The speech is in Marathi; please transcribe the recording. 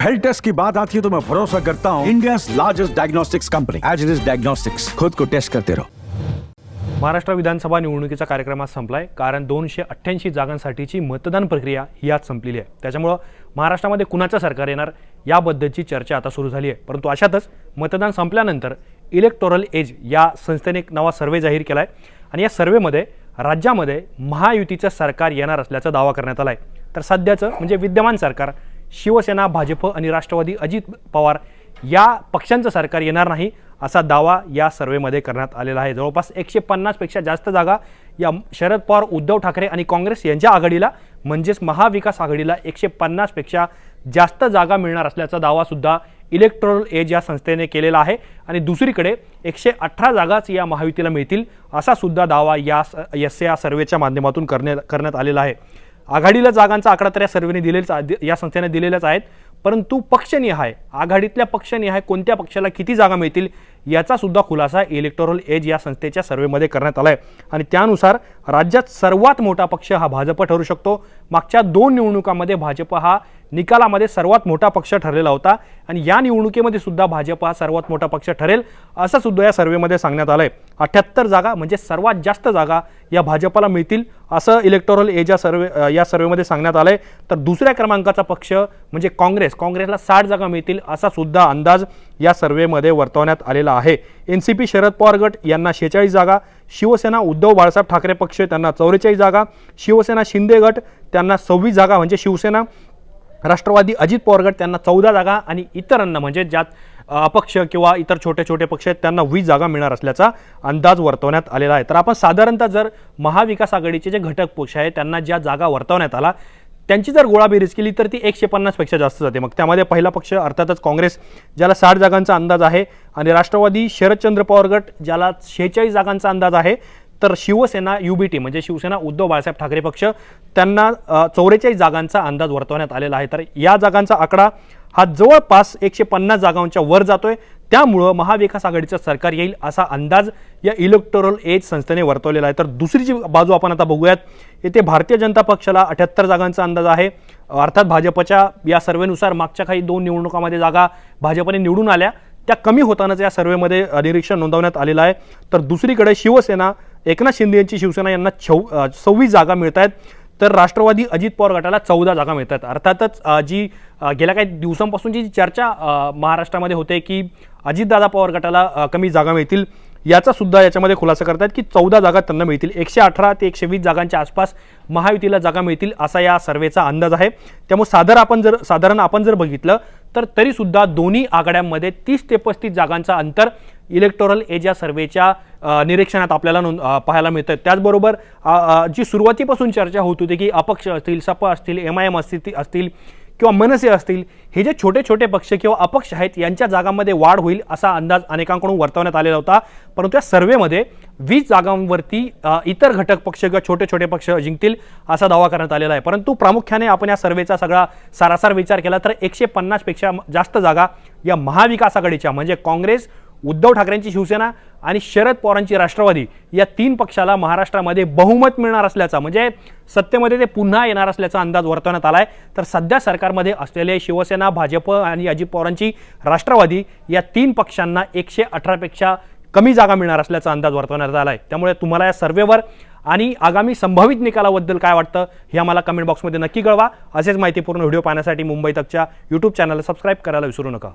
हेल्थ टेस्ट की बात आती है तो मैं भरोसा करता हूँ India largest diagnostics company as it is diagnostics खुद को टेस्ट करते रहो. महाराष्ट्र विधानसभा निवडणुकीचा कार्यक्रम आज संपलाय. कारण दोनशे अठ्ठ्याऐंशी जागांसाठीची मतदान प्रक्रिया ही आज संपलेली आहे. त्याच्यामुळं महाराष्ट्रामध्ये कुणाचं सरकार येणार याबद्दलची चर्चा आता सुरू झाली आहे. परंतु अशातच मतदान संपल्यानंतर इलेक्टोरल एज या संस्थेने एक नवा सर्वे जाहीर केला आहे आणि या सर्वेमध्ये राज्यामध्ये महायुतीचं सरकार येणार असल्याचा दावा करण्यात आला आहे तर सध्याचं म्हणजे विद्यमान सरकार शिवसेना भाजप आणि राष्ट्रवादी अजित पवार या पक्षांचं सरकार येणार नाही असा दावा या सर्वेमध्ये करण्यात आलेला आहे. जवळपास एकशे पन्नासपेक्षा जास्त जागा या शरद पवार उद्धव ठाकरे आणि काँग्रेस यांच्या आघाडीला म्हणजेच महाविकास आघाडीला एकशे पन्नासपेक्षा जास्त जागा मिळणार असल्याचा दावासुद्धा इलेक्ट्रोल एज या संस्थेने केलेला आहे आणि दुसरीकडे एकशे अठरा जागाच या महायुतीला मिळतील असा सुद्धा दावा या स- एस या सर्वेच्या माध्यमातून करण्यात करण्यात आलेला आहे. आघाडीला जागांचा आकडा तर या सर्वेने दिलेलाच या संस्थेने दिलेल्याच आहेत. परंतु पक्षनिहाय आघाडीतल्या पक्षनिहाय कोणत्या पक्षाला किती जागा मिळतील याचा सुद्धा खुलासा इलेक्टोरल एज या संस्थेच्या सर्वेमध्ये करण्यात आला आहे आणि त्यानुसार राज्यात सर्वात मोठा पक्ष हा भाजप ठरू शकतो. मागच्या दोन निवडणुकांमध्ये भाजप हा निकालामध्ये सर्वात मोठा पक्ष ठरलेला होता. आणि या निवडणुकीमध्ये सुद्धा भाजप हा सर्वात मोठा पक्ष ठरेल असं सुद्धा या सर्वेमध्ये सांगण्यात आलं आहे अठ्ठ्याहत्तर जागा म्हणजे सर्वात जास्त जागा या भाजपला मिळतील असं इलेक्टोरल एज या सर्वे या सर्वेमध्ये सांगण्यात आलं आहे तर दुसऱ्या क्रमांकाचा पक्ष म्हणजे काँग्रेस. काँग्रेसला साठ जागा मिळतील असा सुद्धा अंदाज या सर्वेमध्ये वर्तवण्यात आलेला आहे. N C P Sharad Pawar गट यांना शेहेचाळीस जागा शिवसेना उद्धव बाळासाहेब ठाकरे पक्ष त्यांना चौवेचाळीस जागा शिवसेना शिंदे गट त्यांना सव्वीस जागा म्हणजे शिवसेना राष्ट्रवादी अजित पवार गट त्यांना चौदा जागा आणि इतरांना म्हणजे ज्यात अपक्ष किंवा इतर छोटे छोटे पक्ष आहेत त्यांना वीस जागा मिळणार असल्याचा अंदाज वर्तवण्यात आलेला आहे. तर आपण साधारणतः जर महाविकास आघाडीचे जे घटक पक्ष आहेत त्यांना ज्या जागा वर्तवण्यात आला त्यांची जर गोळाबेरीज केली तर ती एकशे पन्नासपेक्षा जास्त जाते. मग त्यामध्ये पहिला पक्ष अर्थातच काँग्रेस ज्याला साठ जागांचा अंदाज आहे आणि राष्ट्रवादी शरदचंद्र पवार गट ज्याला शेहेचाळीस जागांचा अंदाज आहे तर शिवसेना युबीटी म्हणजे शिवसेना उद्धव बाळासाहेब ठाकरे पक्ष त्यांना चौवेचाळीस जागांचा अंदाज वर्तवण्यात आलेला आहे. तर या जागांचा आकडा हा जवळपास एकशे पन्नास जागांच्या वर जातोय. त्यामुळं महाविकास आघाडीचं सरकार येईल असा अंदाज या इलेक्टोरल एज संस्थेने वर्तवलेला आहे. तर दुसरी जी बाजू आपण आता बघूयात येथे भारतीय जनता पक्षाला अठ्याहत्तर जागांचा अंदाज आहे. अर्थात भाजपच्या या सर्वेनुसार मागच्या काही दोन निवडणुकामध्ये जागा भाजपने निवडून आल्या. त्या कमी होतानाच या सर्वेमध्ये निरीक्षण नोंदवण्यात आलेलं आहे. तर दुसरीकडे शिवसेना एकनाथ शिंदे यांची शिवसेना यांना छव सव्वीस जागा मिळत आहेत तर राष्ट्रवादी अजित पवार गटाला चौदा जागा मिळतात. अर्थातच जी गेल्या काही दिवसांपासूनची जी चर्चा महाराष्ट्रामध्ये होते की अजितदादा पवार गटाला कमी जागा मिळतील. याचा सुद्धा याच्यामध्ये खुलासा करतात की चौदा जागा त्यांना मिळतील. एकशे अठरा ते एकशे वीस जागांच्या आसपास महायुतीला जागा मिळतील असा या सर्वेचा अंदाज आहे. त्यामुळे साधारण आपण जर साधारण आपण जर बघितलं तर तरीसुद्धा दोन्ही आघाड्यांमध्ये तीस ते पस्तीस जागांचा अंतर इलेक्टोरल एज या सर्वेच्या निरीक्षणात आपल्याला नोंद पाहायला मिळतं त्याचबरोबर जी सुरुवातीपासून चर्चा होत होती की अपक्ष असतील सप असतील एम आय एम असतील असतील किंवा मनसे असतील हे जे छोटे छोटे पक्ष किंवा अपक्ष आहेत यांच्या जागांमध्ये वाढ होईल असा अंदाज अनेकांकडून वर्तवण्यात आलेला होता. परंतु या सर्वेमध्ये वीस जागांवरती इतर घटक पक्ष किंवा छोटे छोटे पक्ष जिंकतील असा दावा करण्यात आलेला आहे. परंतु प्रामुख्याने आपण या सर्वेचा सगळा सारासार विचार केला तर एकशे पन्नासपेक्षा जास्त जागा या महाविकास आघाडीच्या म्हणजे काँग्रेस उद्धव ठाकरेंची शिवसेना आणि शरद पवारांची राष्ट्रवादी या तीन पक्षाला महाराष्ट्रामध्ये बहुमत मिळणार असल्याचा म्हणजे सत्तेमध्ये ते पुन्हा येणार असल्याचा अंदाज वर्तवण्यात आला आहे तर सध्या सरकारमध्ये असलेले शिवसेना भाजप आणि अजित पवारांची राष्ट्रवादी या तीन पक्षांना एकशे अठरापेक्षा कमी जागा मिळणार असल्याचा अंदाज वर्तवण्यात आला आहे त्यामुळे तुम्हाला या सर्वेवर आणि आगामी संभावित निकालाबद्दल काय वाटतं हे आम्हाला कमेंट बॉक्समध्ये नक्की कळवा. असेच माहितीपूर्ण व्हिडिओ पाहण्यासाठी मुंबई तकच्या यूट्यूब चॅनलला सबस्क्राईब करायला विसरू नका.